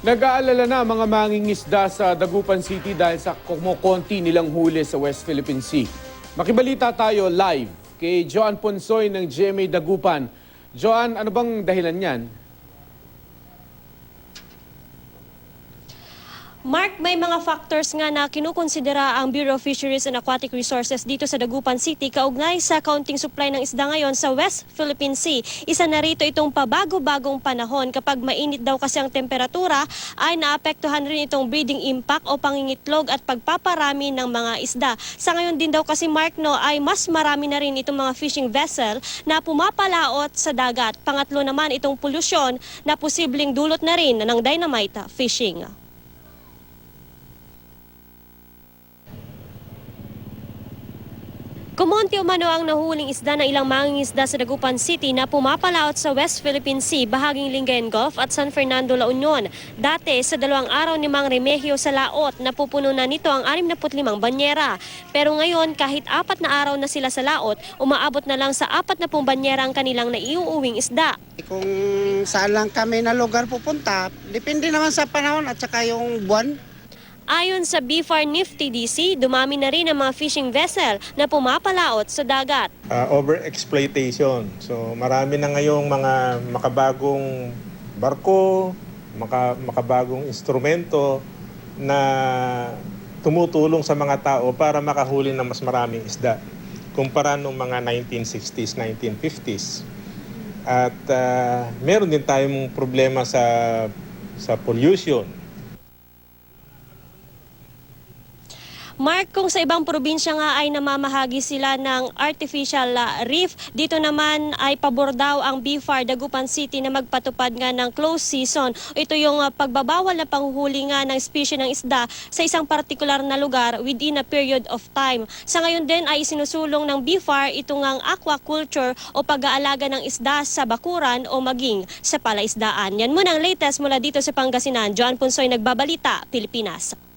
Nag-aalala na mga mangingisda sa Dagupan City dahil sa kumukonti nilang huli sa West Philippine Sea. Makibalita tayo live kay Joan Ponsoy ng GMA Dagupan. Joan, ano bang dahilan niyan? Mark, may mga factors nga na kinukonsidera ang Bureau of Fisheries and Aquatic Resources dito sa Dagupan City kaugnay sa counting supply ng isda ngayon sa West Philippine Sea. Isa na rito itong pabago-bagong panahon. Kapag mainit daw kasi ang temperatura ay naapektuhan rin itong breeding impact o pangingitlog at pagpaparami ng mga isda. Sa ngayon din daw kasi Mark no ay mas marami na rin itong mga fishing vessel na pumapalaot sa dagat. Pangatlo naman itong polusyon na posibleng dulot na rin ng dynamite fishing. Kumonti umano ang nahuling isda ng ilang mangingisda sa Dagupan City na pumapalaot sa West Philippine Sea, bahaging Lingayen Gulf at San Fernando, La Union. Dati, sa dalawang araw ni Mang Remigio sa laot, napupuno na nito ang 65 banyera. Pero ngayon, kahit apat na araw na sila sa laot, umaabot na lang sa apat na pong banyera ang kanilang naiuuwing isda. Kung saan lang kami na lugar pupunta, depende naman sa panahon at saka yung buwan. Ayon sa BFAR Nifty DC, dumami na rin ang mga fishing vessel na pumapalaot sa dagat. uh, overexploitation. So marami na ngayong mga makabagong barko, maka, makabagong instrumento na tumutulong sa mga tao para makahuli ng mas maraming isda kumpara nung mga 1960s, 1950s. At uh, meron din tayong problema sa sa pollution. Mark, kung sa ibang probinsya nga ay namamahagi sila ng artificial reef, dito naman ay pabor daw ang BFAR Dagupan City na magpatupad nga ng close season. Ito yung ah, pagbabawal na panghuli nga ng species ng isda sa isang partikular na lugar within a period of time. Sa ngayon din ay isinusulong ng BFAR itong ang aquaculture o pag-aalaga ng isda sa bakuran o maging sa palaisdaan. Yan muna ang latest mula dito sa Pangasinan. Joan Punsoy nagbabalita, Pilipinas.